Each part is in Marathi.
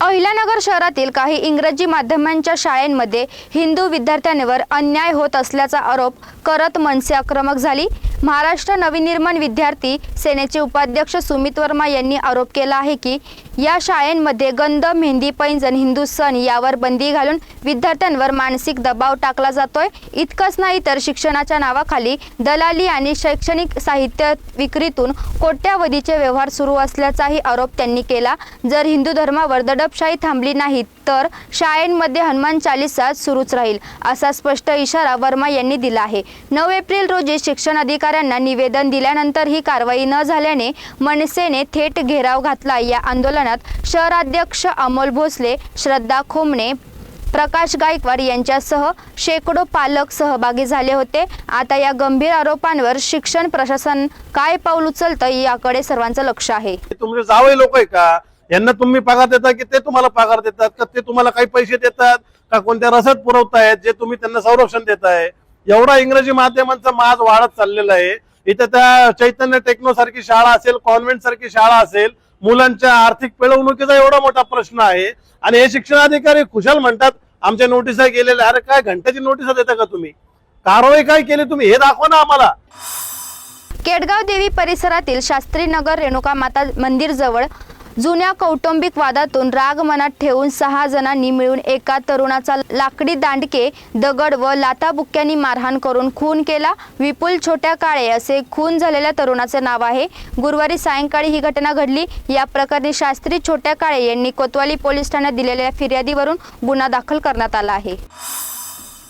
अहिल्यानगर शहरातील काही इंग्रजी माध्यमांच्या शाळेंमध्ये हिंदू विद्यार्थ्यांवर अन्याय होत असल्याचा आरोप करत मनसे आक्रमक झाली. महाराष्ट्र नवनिर्माण विद्यार्थी सेनेचे उपाध्यक्ष सुमित वर्मा यांनी आरोप केला आहे की या शाळेमध्ये गंध मेहंदी पैंजण हिंदू सण यावर बंदी घालून विद्यार्थ्यांवर मानसिक दबाव टाकला जातोय. इतकंच नाही तर शिक्षणाच्या नावाखाली दलाली आणि शैक्षणिक साहित्य विक्रीतून कोट्यावधीचे व्यवहार सुरू असल्याचाही आरोप त्यांनी केला. जर हिंदू धर्मावर दडपशाही थांबली नाही तर शाळेमध्ये हनुमान चालिसा सुरूच राहील असा स्पष्ट इशारा वर्मा यांनी दिला आहे. नऊ एप्रिल रोजी शिक्षण अधिकाऱ्यांना निवेदन दिल्यानंतर ही कारवाई न झाल्याने मनसेने थेट घेराव घातला. या आंदोलनात शहराध्यक्ष अमोल भोसले श्रद्धा खोमणे प्रकाश गायकवाड यांच्यासह शेकडो पालक सहभागी झाले होते. आता या गंभीर आरोपांवर शिक्षण प्रशासन काय पाऊल उचलतं याकडे सर्वांचं लक्ष आहे. तुमचे जावई लोक आहे का? यांना तुम्ही पगार देता की ते तुम्हाला पगार देतात का ते तुम्हाला काही पैसे देतात का कोणत्या रसद पुरवतायत जे तुम्ही त्यांना संरक्षण देताय? एवढा इंग्रजी माध्यमांचा माज वाढत चाललेला आहे. इथं त्या चैतन्य टेक्नो सारखी शाळा असेल कॉन्व्हेंट सारखी शाळा असेल मुलांच्या आर्थिक पिळवणुकीचा एवढा मोठा प्रश्न आहे. आणि हे शिक्षणाधिकारी खुशाल म्हणतात आमच्या नोटिसा गेलेल्या अरे काय घंट्याची नोटिसा देता का तुम्ही? कारवाई काय केली तुम्ही? हे दाखवा ना आम्हाला. केडगाव देवी परिसरातील शास्त्री नगर रेणुका माता मंदिर जवळ जुन्या कौटुंबिक वादातून राग मनात ठेवून सहा जणांनी मिळून एका तरुणाचा लाकडी दांडके दगड व लाताबुक्क्यांनी मारहाण करून खून केला. विपुल छोट्या काळे असे खून झालेल्या तरुणाचे नाव आहे. गुरुवारी सायंकाळी ही घटना घडली. या प्रकरणी शास्त्री छोट्या काळे यांनी कोतवाली पोलीस ठाण्यात दिलेल्या फिर्यादीवरून गुन्हा दाखल करण्यात आला आहे.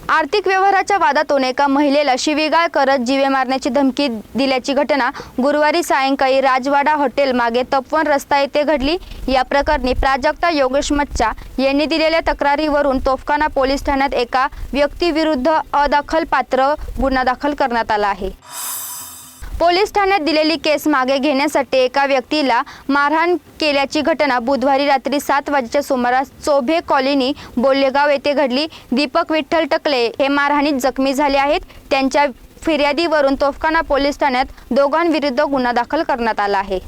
आर्थिक व्यवहाराच्या वादातून एका महिलेला शिवीगाळ करत जीवे मारण्याची धमकी दिल्याची घटना गुरुवारी सायंकाळी राजवाडा हॉटेल मागे तपवन रस्ता येथे घडली. या प्रकरणी प्राजक्ता योगेश मच्चा यांनी दिलेल्या तक्रारीवरून तोफखाना पोलीस ठाण्यात एका व्यक्तीविरुद्ध अदखलपात्र गुन्हा दाखल करण्यात आला आहे. पोलीस ठाण्यात दिलेली केस मागे घेण्यासाठी एका व्यक्तीला मारहाण केल्याची घटना बुधवारी रात्री सात वाजेच्या सुमारास चोभे कॉलनी बोल्लेगाव येथे घडली. दीपक विठ्ठल टकले हे मारहाणीत जखमी झाले आहेत. त्यांच्या फिर्यादीवरून तोफखाना पोलीस ठाण्यात दोघांविरुद्ध गुन्हा दाखल करण्यात आला आहे.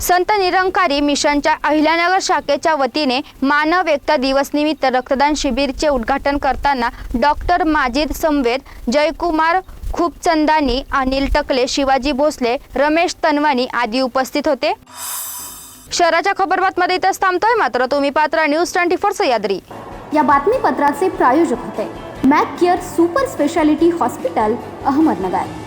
संत निरंकारी मिशनच्या अहिल्यानगर शाखेच्या वतीने मानव एकता दिवस निमित्त रक्तदान शिबिरचे उद्घाटन करताना डॉक्टर माजिद संवेद जयकुमार खूप चंदानी अनिल टकले शिवाजी भोसले रमेश तनवानी आदी उपस्थित होते. शहराच्या खबरबातमध्ये इथंच थांबतोय मात्र तुम्ही पात्र न्यूज ट्वेंटी फोर सह्याद्री या बातमीपत्राचे प्रायोजक होते. Mac Care super speciality hospital Ahmednagar.